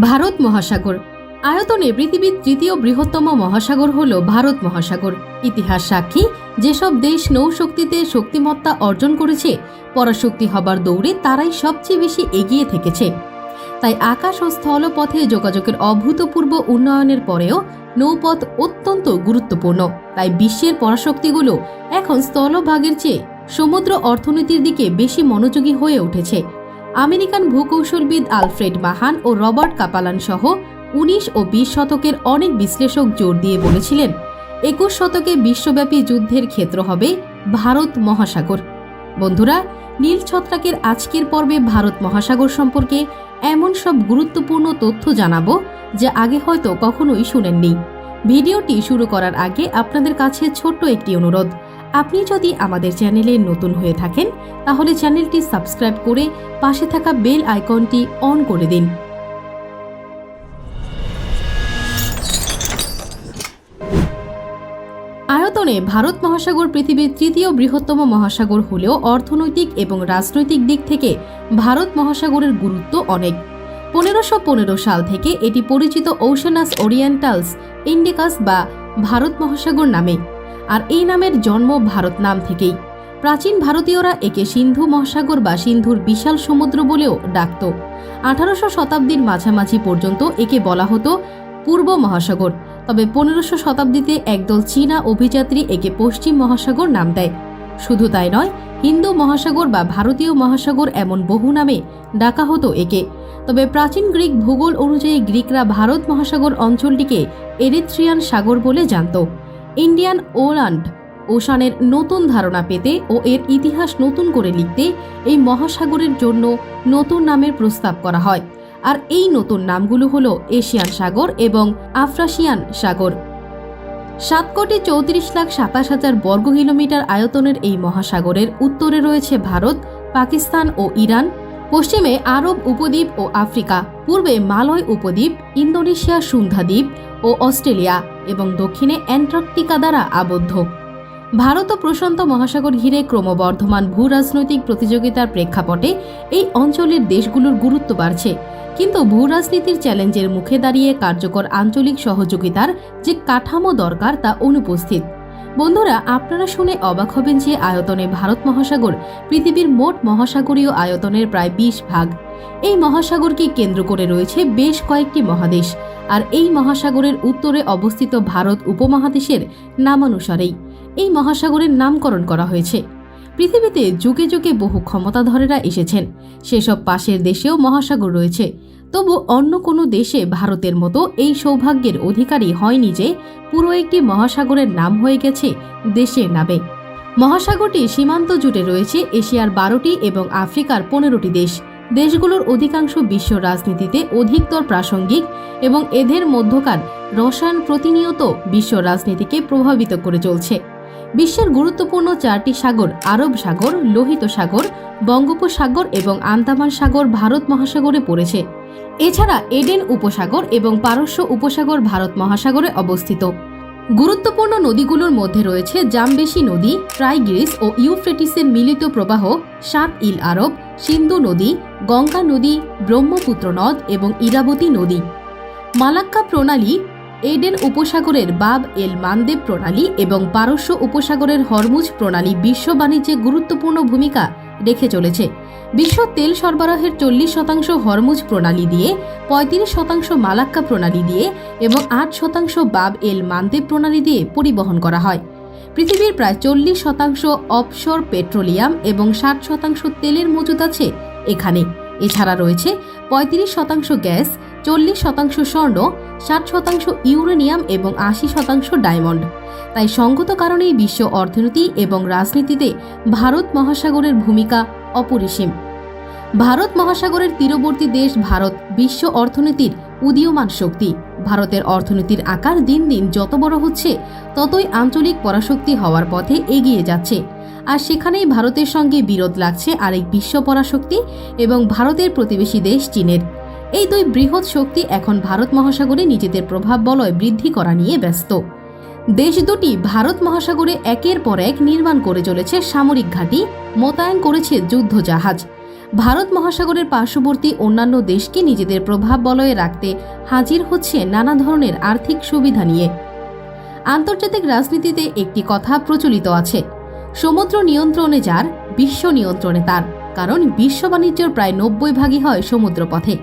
ভারত মহাসাগর। আয়তনে পৃথিবীর তৃতীয় বৃহত্তম মহাসাগর হল ভারত মহাসাগর। ইতিহাস সাক্ষী, যেসব দেশ নৌশক্তিতে শক্তিমত্তা অর্জন করেছে, পরাশক্তি হবার দৌড়ে তারাই সবচেয়ে বেশি এগিয়ে থেকেছে। তাই আকাশ ও স্থলপথে যোগাযোগের অভূতপূর্ব উন্নয়নের পরেও নৌপথ অত্যন্ত গুরুত্বপূর্ণ। তাই বিশ্বের পরাশক্তিগুলো এখন স্থলভাগের চেয়ে সমুদ্র অর্থনীতির দিকে বেশি মনোযোগী হয়ে উঠেছে। আমেরিকান ভূকৌশলবিদ আলফ্রেড মাহান ও রবার্ট কাপালান সহ উনিশ ও বিশ শতকের অনেক বিশ্লেষক জোর দিয়ে বলেছিলেন, একুশ শতকে বিশ্বব্যাপী যুদ্ধের ক্ষেত্র হবে ভারত মহাসাগর। বন্ধুরা, নীল ছত্রাকের আজকের পর্বে ভারত মহাসাগর সম্পর্কে এমন সব গুরুত্বপূর্ণ তথ্য জানাব যা আগে হয়তো কখনোই শুনেননি। ভিডিওটি শুরু করার আগে আপনাদের কাছে ছোট্ট একটি অনুরোধ আপনি যদি আমাদের চ্যানেলে নতুন হয়ে থাকেন, তাহলে চ্যানেলটি সাবস্ক্রাইব করে পাশে থাকা বেল আইকনটি অন করে দিন। আয়তনে ভারত মহাসাগর পৃথিবীর তৃতীয় বৃহত্তম মহাসাগর হলেও অর্থনৈতিক এবং রাজনৈতিক দিক থেকে ভারত মহাসাগরের গুরুত্ব অনেক। পনেরোশো পনেরো সাল থেকে এটি পরিচিত ওশানাস ওরিয়েন্টালস ইন্ডিকাস বা ভারত মহাসাগর নামে। আর এই নামের জন্ম ভারত নাম থেকেই। প্রাচীন ভারতীয়রা একে সিন্ধু মহাসাগর বা সিন্ধুর বিশাল সমুদ্র বলেও ডাকত। আঠারোশো শতাব্দীর মাঝামাঝি পর্যন্ত একে বলা হতো পূর্ব মহাসাগর। তবে পনেরোশো শতাব্দীতে একদল চীনা অভিযাত্রী একে পশ্চিম মহাসাগর নাম দেয়। শুধু তাই নয়, হিন্দু মহাসাগর বা ভারতীয় মহাসাগর এমন বহু নামে ডাকা হতো একে। তবে প্রাচীন গ্রিক ভূগোল অনুযায়ী গ্রিকরা ভারত মহাসাগর অঞ্চলটিকে এরিথ্রিয়ান সাগর বলে জানত। ইন্ডিয়ান ওল্যান্ড ওশানের নতুন ধারণা পেতে ও এর ইতিহাস নতুন করে লিখতে এই মহাসাগরের জন্য নতুন নামের প্রস্তাব করা হয়। আর এই নতুন নামগুলো হল এশিয়ান সাগর এবং আফ্রাসিয়ান সাগর। সাত কোটি চৌত্রিশ লাখ সাতাশ হাজার বর্গ কিলোমিটার আয়তনের এই মহাসাগরের উত্তরে রয়েছে ভারত, পাকিস্তান ও ইরান। পশ্চিমে আরব উপদ্বীপ ও আফ্রিকা, পূর্বে মালয় উপদ্বীপ, ইন্দোনেশিয়া সুন্ধা দ্বীপ ও অস্ট্রেলিয়া এবং দক্ষিণে অ্যান্টার্কটিকা দ্বারা আবদ্ধ। ভারত ও প্রশান্ত মহাসাগর ঘিরে ক্রমবর্ধমান ভূ রাজনৈতিক প্রতিযোগিতার প্রেক্ষাপটে এই অঞ্চলের দেশগুলোর গুরুত্ব বাড়ছে, কিন্তু ভূ রাজনীতির চ্যালেঞ্জের মুখে দাঁড়িয়ে কার্যকর আঞ্চলিক সহযোগিতার যে কাঠামো দরকার তা অনুপস্থিত। বন্ধুরা, আপনারা শুনে অবাক হবেন যে আয়তনে ভারত মহাসাগর পৃথিবীর মোট মহাসাগরীয় আয়তনের প্রায় বিশ ভাগ। এই মহাসাগরকে কেন্দ্র করে রয়েছে বেশ কয়েকটি মহাদেশ, আর এই মহাসাগরের উত্তরে অবস্থিত ভারত উপমহাদেশের নামানুসারেই এই মহাসাগরের নামকরণ করা হয়েছে। পৃথিবীতে যুগে যুগে বহু ক্ষমতাধরেরা এসেছেন। সেসব পাশের দেশেও মহাসাগর রয়েছে। তবু অন্য কোনো দেশে ভারতের মতো এই সৌভাগ্যের অধিকারী হয়নি যে পুরো একটি মহাসাগরের নাম হয়ে গেছে দেশের নামে। মহাসাগরটি সীমান্ত জুড়ে রয়েছে এশিয়ার বারোটি এবং আফ্রিকার পনেরোটি দেশ। দেশগুলোর অধিকাংশ বিশ্ব রাজনীতিতে অধিকতর প্রাসঙ্গিক এবং এদের মধ্যকার রসায়ন প্রতিনিয়ত বিশ্ব রাজনীতিকে প্রভাবিত করে চলছে। বিশ্বের গুরুত্বপূর্ণ চারটি সাগর আরব সাগর, লোহিত সাগর, বঙ্গোপসাগর এবং আন্দামান সাগর ভারত মহাসাগরে পড়েছে। এছাড়া এডেন উপসাগর এবং পারস্য উপসাগর ভারত মহাসাগরে অবস্থিত। গুরুত্বপূর্ণ নদীগুলোর মধ্যে রয়েছে জামবেশি নদী ট্রাইগ্রিস ও ইউফ্রেটিসের মিলিত প্রবাহ সাত ইল আরব, সিন্ধু নদী, গঙ্গা নদী, ব্রহ্মপুত্র নদ এবং ইরাবতী নদী। মালাক্কা প্রণালী, এডেন উপসাগরের বাব এল মানদেব প্রণালী এবং পারস্য উপসাগরের হরমুজ প্রণালী বিশ্ব বাণিজ্যে গুরুত্বপূর্ণ ভূমিকা রেখে চলেছে। বিশ্ব তেল সরবরাহের চল্লিশ শতাংশ হরমুজ প্রণালী দিয়ে, পঁয়ত্রিশ শতাংশ মালাক্কা প্রণালী দিয়ে এবং আট শতাংশ বাব এল মানদেব প্রণালী দিয়ে পরিবহন করা হয়। পৃথিবীর প্রায় চল্লিশ শতাংশ অফশোর পেট্রোলিয়াম এবং ষাট শতাংশ তেলের মজুদ আছে এখানে। এছাড়া রয়েছে পঁয়ত্রিশ শতাংশ গ্যাস চল্লিশ শতাংশ স্বর্ণ, ষাট শতাংশ ইউরেনিয়াম এবং আশি শতাংশ ডায়মন্ড। তাই সঙ্গত কারণেই বিশ্ব অর্থনীতি এবং রাজনীতিতে ভারত মহাসাগরের ভূমিকা অপরিসীম। ভারত মহাসাগরের তীরবর্তী দেশ ভারত বিশ্ব অর্থনীতির উদীয়মান শক্তি। ভারতের অর্থনীতির আকার দিন দিন যত বড় হচ্ছে, ততই আঞ্চলিক পরাশক্তি হওয়ার পথে এগিয়ে যাচ্ছে। আর সেখানেই ভারতের সঙ্গে বিরোধ লাগছে আরেক বিশ্ব পরাশক্তি এবং ভারতের প্রতিবেশী দেশ চীনের। এই দুই বৃহৎ শক্তি এখন ভারত মহাসাগরে নিজেদের প্রভাব বলয় বৃদ্ধি করা নিয়ে ব্যস্ত। দেশ দুটি ভারত মহাসাগরে একের পর এক নির্মাণ করে চলেছে সামরিক ঘাঁটি, মোতায়েন করেছে যুদ্ধ জাহাজ ভারত মহাসাগরের পার্শ্ববর্তী অন্যান্য দেশকে নিজেদের প্রভাব বলয়ে রাখতে হাজির হচ্ছে নানা ধরনের আর্থিক সুবিধা নিয়ে। আন্তর্জাতিক রাজনীতিতে একটি কথা প্রচলিত আছে, সমুদ্র নিয়ন্ত্রণে যার, বিশ্ব নিয়ন্ত্রণে তার, কারণ বিশ্ব বাণিজ্যের প্রায় নব্বই ভাগই হয় সমুদ্রপথে।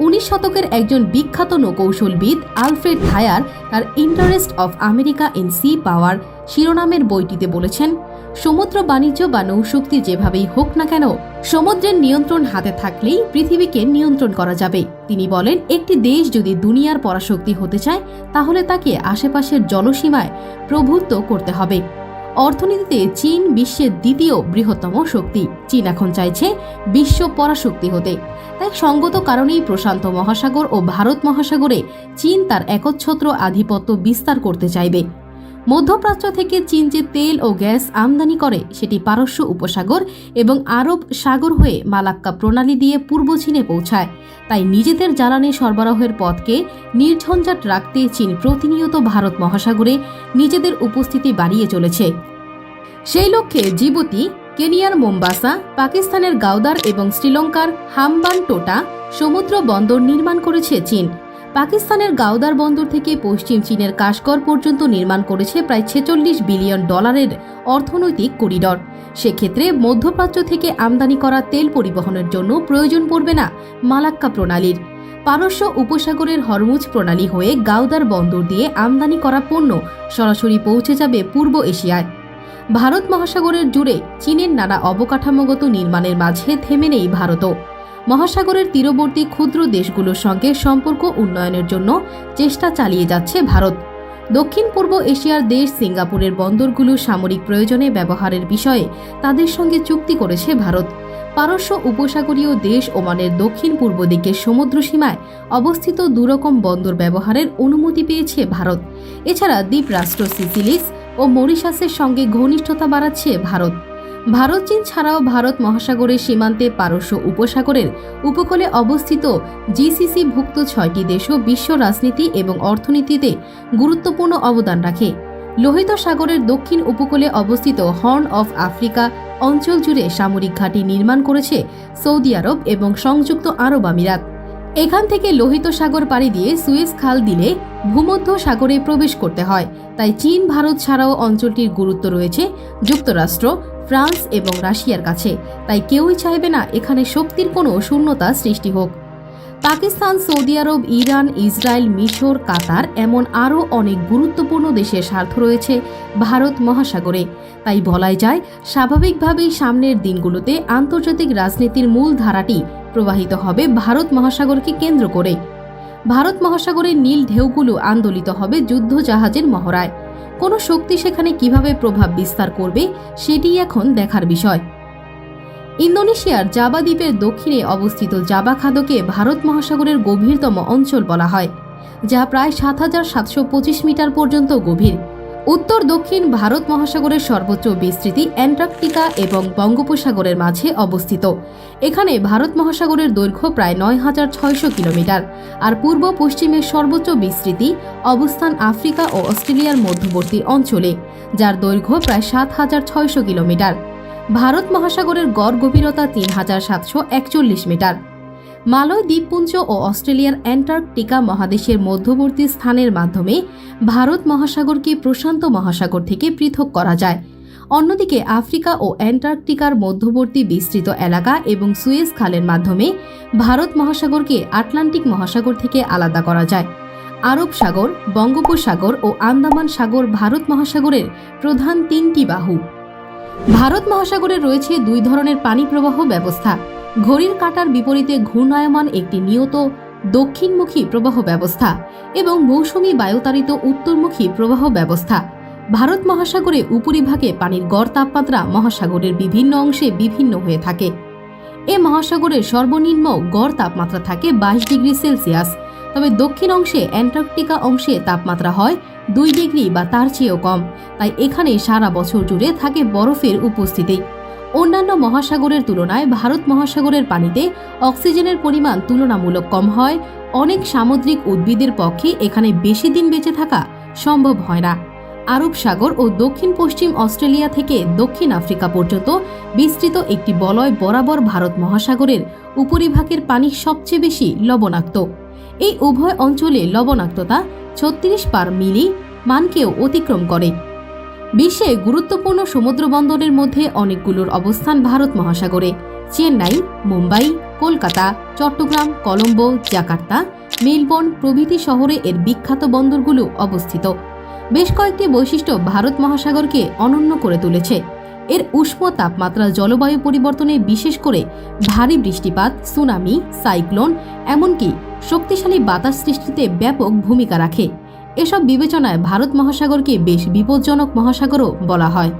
উনিশ শতকের একজন বিখ্যাত নৌকৌশলবিদ, আলফ্রেড থায়ার তার interest of America in sea power শিরোনামের বইটিতে বলেছেন, সমুদ্র বাণিজ্য বা নৌশক্তি যেভাবেই হোক না কেন, সমুদ্রের নিয়ন্ত্রণ হাতে থাকলেই পৃথিবীকে নিয়ন্ত্রণ করা যাবে। তিনি বলেন, একটি দেশ যদি দুনিয়ার পরাশক্তি হতে চায়, তাহলে তাকে আশেপাশের জলসীমায় প্রভুত্ব করতে হবে। অর্থনীতিতে চীন বিশ্বের দ্বিতীয় বৃহত্তম শক্তি। চীন এখন চাইছে বিশ্ব পরাশক্তি হতে। তাই সঙ্গত কারণেই প্রশান্ত মহাসাগর ও ভারত মহাসাগরে চীন তার একচ্ছত্র আধিপত্য বিস্তার করতে চাইবে। মধ্যপ্রাচ্য থেকে চীন যে তেল ও গ্যাস আমদানি করে, সেটি পারস্য উপসাগর এবং আরব সাগর হয়ে মালাক্কা প্রণালী দিয়ে পূর্ব চীনে পৌঁছায়। তাই নিজেদের জ্বালানি সরবরাহের পথকে নির্ঝঞ্ঝাট রাখতে চীন প্রতিনিয়ত ভারত মহাসাগরে নিজেদের উপস্থিতি বাড়িয়ে চলেছে। সেই লক্ষ্যে জিবুতি, কেনিয়ার মোম্বাসা, পাকিস্তানের গাওদার এবং শ্রীলঙ্কার হামবান টোটা সমুদ্র বন্দর নির্মাণ করেছে চীন। পাকিস্তানের গাওদার বন্দর থেকে পশ্চিম চীনের কাশগড় পর্যন্ত নির্মাণ করেছে প্রায় ছেচল্লিশ বিলিয়ন ডলারের অর্থনৈতিক করিডর। সেক্ষেত্রে মধ্যপ্রাচ্য থেকে আমদানি করা তেল পরিবহনের জন্য প্রয়োজন পড়বে না মালাক্কা প্রণালীর। পারস্য উপসাগরের হরমুজ প্রণালী হয়ে গাওদার বন্দর দিয়ে আমদানি করা পণ্য সরাসরি পৌঁছে যাবে পূর্ব এশিয়ায়। ভারত মহাসাগরের জুড়ে চীনের নানা অবকাঠামোগত নির্মাণের মাঝে থেমে নেই ভারতও। মহাসাগরের তীরবর্তী ক্ষুদ্র দেশগুলোর সঙ্গে সম্পর্ক উন্নয়নের জন্য চেষ্টা চালিয়ে যাচ্ছে ভারত। দক্ষিণ পূর্ব এশিয়ার দেশ সিঙ্গাপুরের বন্দরগুলো সামরিক প্রয়োজনে ব্যবহারের বিষয়ে তাদের সঙ্গে চুক্তি করেছে ভারত। পারস্য উপসাগরীয় দেশ ওমানের দক্ষিণ পূর্ব দিকের সমুদ্র সীমায় অবস্থিত দুরকম বন্দর ব্যবহারের অনুমতি পেয়েছে ভারত। এছাড়া দ্বীপরাষ্ট্র সিসিলিস ও মরিশাসের সঙ্গে ঘনিষ্ঠতা বাড়াচ্ছে ভারত। ভারত, চীন ছাড়াও ভারত মহাসাগরের সীমান্তে পারস্য উপসাগরের উপকূলে অবস্থিত জিসিসি ভুক্ত ছয়টি দেশও বিশ্ব রাজনীতি এবং অর্থনীতিতে গুরুত্বপূর্ণ অবদান রাখে। লোহিত সাগরের দক্ষিণ উপকূলে অবস্থিত হর্ন অফ আফ্রিকা অঞ্চল জুড়ে সামরিক ঘাঁটি নির্মাণ করেছে সৌদি আরব এবং সংযুক্ত আরব আমিরাত। এখান থেকে লোহিত সাগর পাড়ি দিয়ে সুয়েজ খাল দিলে ভূমধ্য সাগরে প্রবেশ করতে হয়। তাই চীন, ভারত ছাড়াও অঞ্চলটির গুরুত্ব রয়েছে যুক্তরাষ্ট্র, ফ্রান্স এবং রাশিয়ার কাছে। তাই কেউই চাইবে না এখানে শক্তির কোনো শূন্যতা সৃষ্টি হোক। Pakistan, Saudi Arab, Iran, Israel, মিশর, কাতার এমন আরও অনেক গুরুত্বপূর্ণ দেশের স্বার্থ রয়েছে ভারত মহাসাগরে। তাই বলাই যায়, স্বাভাবিকভাবেই সামনের দিনগুলোতে আন্তর্জাতিক রাজনীতির মূল ধারাটি প্রবাহিত হবে ভারত মহাসাগরকে কেন্দ্র করে। ভারত মহাসাগরের নীল ঢেউগুলো আন্দোলিত হবে যুদ্ধ জাহাজের মহড়ায়। কোনো শক্তি সেখানে কীভাবে প্রভাব বিস্তার করবে সেটিই এখন দেখার বিষয়। ইন্দোনেশিয়ার জাবা দ্বীপের দক্ষিণে অবস্থিত জাবা খাদকে ভারত মহাসাগরের গভীরতম অঞ্চল বলা হয়, যা প্রায় সাত হাজার সাতশো পঁচিশ মিটার পর্যন্ত গভীর। উত্তর, দক্ষিণ ভারত মহাসাগরের সর্বোচ্চ বিস্তৃতি অ্যান্টার্কটিকা এবং বঙ্গোপসাগরের মাঝে অবস্থিত। এখানে ভারত মহাসাগরের দৈর্ঘ্য প্রায় নয় হাজার ছয়শো কিলোমিটার আর পূর্ব পশ্চিমের সর্বোচ্চ বিস্তৃতি অবস্থান আফ্রিকা ও অস্ট্রেলিয়ার মধ্যবর্তী অঞ্চলে, যার দৈর্ঘ্য প্রায় সাত হাজার ছয়শো কিলোমিটার। ভারত মহাসাগরের গড় গভীরতা তিন হাজার সাতশো একচল্লিশ মিটার। মালয় দ্বীপপুঞ্জ ও অস্ট্রেলিয়ার অ্যান্টার্কটিকা মহাদেশের মধ্যবর্তী স্থানের মাধ্যমে ভারত মহাসাগরকে প্রশান্ত মহাসাগর থেকে পৃথক করা যায়। অন্যদিকে আফ্রিকা ও অ্যান্টার্কটিকার মধ্যবর্তী বিস্তৃত এলাকা এবং সুয়েজ খালের মাধ্যমে ভারত মহাসাগরকে আটলান্টিক মহাসাগর থেকে আলাদা করা যায়। আরব সাগর, বঙ্গোপসাগর ও আন্দামান সাগর ভারত মহাসাগরের প্রধান তিনটি বাহু। ভারত মহাসাগরে রয়েছে দুই ধরনের পানি প্রবাহ ব্যবস্থা। ঘড়ির কাঁটার বিপরীতে ঘূর্ণায়মান একটি নিয়ত দক্ষিণমুখী প্রবাহ ব্যবস্থা এবং মৌসুমী বায়ুতাড়িত উত্তরমুখী প্রবাহ ব্যবস্থা। ভারত মহাসাগরে উপরিভাগে পানির গড় তাপমাত্রা মহাসাগরের বিভিন্ন অংশে বিভিন্ন হয়ে থাকে। এ মহাসাগরের সর্বনিম্ন গড় তাপমাত্রা থাকে বাইশ ডিগ্রি সেলসিয়াস। তবে দক্ষিণ অংশে অ্যান্টার্কটিকা অংশে তাপমাত্রা হয় দুই ডিগ্রি বা তার চেয়েও কম। তাই এখানে সারা বছর জুড়ে থাকে বরফের উপস্থিতি। অন্যান্য মহাসাগরের তুলনায় ভারত মহাসাগরের পানিতে অক্সিজেনের পরিমাণ তুলনামূলক কম হয়। অনেক সামুদ্রিক উদ্ভিদের পক্ষে এখানে বেশি দিন বেঁচে থাকা সম্ভব হয় না। আরব সাগর ও দক্ষিণ পশ্চিম অস্ট্রেলিয়া থেকে দক্ষিণ আফ্রিকা পর্যন্ত বিস্তৃত একটি বলয় বরাবর ভারত মহাসাগরের উপরিভাগের পানি সবচেয়ে বেশি লবণাক্ত। এই উভয় অঞ্চলে লবণাক্ততা ছত্রিশ পার মিলি মানকেও অতিক্রম করে। বিশ্বে গুরুত্বপূর্ণ সমুদ্র বন্দরের মধ্যে অনেকগুলোর অবস্থান ভারত মহাসাগরে। চেন্নাই, মুম্বাই, কলকাতা, চট্টগ্রাম, কলম্বো, জাকার্তা, মেলবোর্ন প্রভৃতি শহরে এর বিখ্যাত বন্দরগুলো অবস্থিত। বেশ কয়েকটি বৈশিষ্ট্য ভারত মহাসাগরকে অনন্য করে তুলেছে। এর উষ্ণ তাপমাত্রা জলবায়ু পরিবর্তনে বিশেষ করে ভারী বৃষ্টিপাত, সুনামি, সাইক্লোন, এমনকি শক্তিশালী বাতাস সৃষ্টিতে ব্যাপক ভূমিকা রাখে। এসব বিবেচনায় ভারত মহাসাগরকে বেশ বিপজ্জনক মহাসাগরও বলা হয়।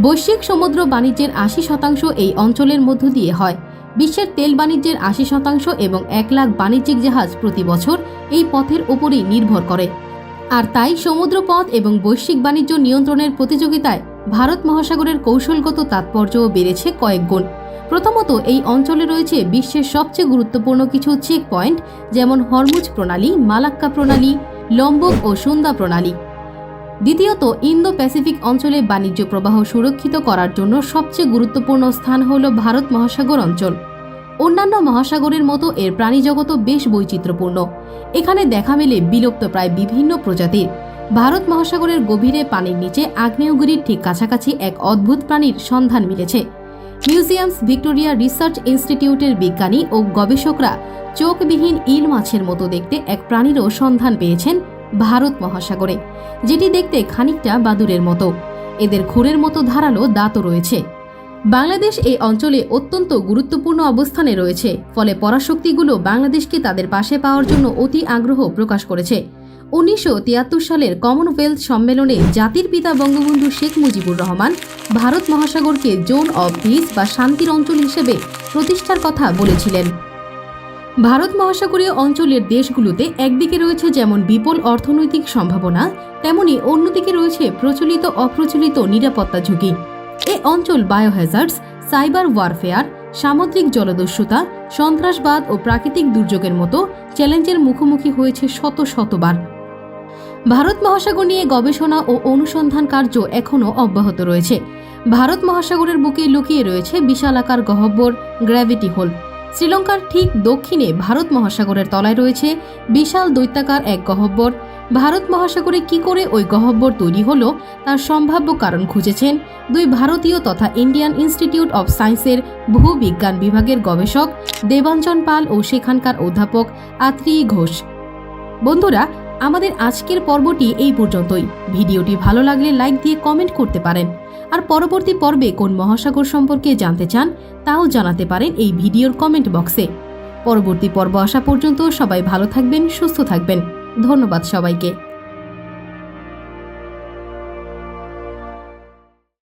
বৈশ্বিক সমুদ্র বাণিজ্যের আশি শতাংশ এই অঞ্চলের মধ্য দিয়ে হয়। বিশ্বের তেল বাণিজ্যের আশি শতাংশ এবং এক লাখ বাণিজ্যিক জাহাজ প্রতি বছর এই পথের উপরই নির্ভর করে। আর তাই সমুদ্রপথ এবং বৈশ্বিক বাণিজ্য নিয়ন্ত্রণের প্রতিযোগিতায় ভারত মহাসাগরের কৌশলগত তাৎপর্যও বেড়েছে কয়েক গুণ। প্রথমত, এই অঞ্চলে রয়েছে বিশ্বের সবচেয়ে গুরুত্বপূর্ণ কিছু চেক পয়েন্ট যেমন হরমুজ প্রণালী, মালাক্কা প্রণালী লম্বক ও সুন্দা প্রণালী। দ্বিতীয়ত ইন্দো প্যাসিফিক অঞ্চলে বাণিজ্য প্রবাহ সুরক্ষিত করার জন্য সবচেয়ে গুরুত্বপূর্ণ স্থান হল ভারত মহাসাগর অঞ্চল। অন্যান্য মহাসাগরের মতো এর প্রাণীজগতও বেশ বৈচিত্র্যপূর্ণ। এখানে দেখা মেলে বিলুপ্ত প্রায় বিভিন্ন প্রজাতির। ভারত মহাসাগরের গভীরে পানির নিচে আগ্নেয়গিরির ঠিক কাছাকাছি এক অদ্ভুত প্রাণীর সন্ধান মিলেছে। মিউজিয়ামস ভিক্টোরিয়া রিসার্চ ইনস্টিটিউটের বিজ্ঞানী ও গবেষকরা চোখবিহীন ইল মাছের মতো দেখতে এক প্রাণীরও সন্ধান পেয়েছেন ভারত মহাসাগরে, যেটি দেখতে খানিকটা বাদুরের মতো। এদের খুরের মতো ধারালো দাঁতও রয়েছে। বাংলাদেশ এই অঞ্চলে অত্যন্ত গুরুত্বপূর্ণ অবস্থানে রয়েছে, ফলে পরাশক্তিগুলো বাংলাদেশকে তাদের পাশে পাওয়ার জন্য অতি আগ্রহ প্রকাশ করেছে। উনিশশো তিয়াত্তর সালের কমনওয়েলথ সম্মেলনে জাতির পিতা বঙ্গবন্ধু শেখ মুজিবুর রহমান ভারত মহাসাগরকে জোন অব পিস বা শান্তির অঞ্চল হিসেবে প্রতিষ্ঠার কথা বলেছিলেন। ভারত মহাসাগরীয় অঞ্চলের দেশগুলোতে একদিকে রয়েছে যেমন বিপুল অর্থনৈতিক সম্ভাবনা, তেমনি অন্যদিকে রয়েছে প্রচলিত অপ্রচলিত নিরাপত্তা ঝুঁকি। এ অঞ্চল বায়োহ্যাজার্ডস সাইবার ওয়ারফেয়ার সামুদ্রিক জলদস্যুতা, সন্ত্রাসবাদ ও প্রাকৃতিক দুর্যোগের মতো চ্যালেঞ্জের মুখোমুখি হয়েছে শত শতবার। ভারত মহাসাগর নিয়ে গবেষণা ও অনুসন্ধান কার্য এখনও অব্যাহত রয়েছে। ভারত মহাসাগরের বুকে লুকিয়ে রয়েছে বিশালাকার গহ্বর গ্র্যাভিটি হোল। শ্রীলঙ্কার ঠিক দক্ষিণে ভারত মহাসাগরের তলায় রয়েছে বিশাল দৈত্যাকার এক গহ্বর ভারত মহাসাগরে কি করে ওই গহ্বর তৈরি হলো তার সম্ভাব্য কারণ খুঁজেছেন দুই ভারতীয় তথা ইন্ডিয়ান ইনস্টিটিউট অব সায়েন্সের ভূবিজ্ঞান বিভাগের গবেষক দেবাঞ্জন পাল ও সেখানকার অধ্যাপক আত্রি ঘোষ। বন্ধুরা আমাদের আজকের পর্বটি এই পর্যন্তই। ভিডিওটি ভালো লাগলে লাইক দিয়ে কমেন্ট করতে পারেন। আর পরবর্তী পর্বে কোন মহাসাগর সম্পর্কে জানতে চান, তাও জানাতে পারেন এই ভিডিওর কমেন্ট বক্সে। পরবর্তী পর্ব আসা পর্যন্ত সবাই ভালো থাকবেন, সুস্থ থাকবেন। ধন্যবাদ সবাইকে।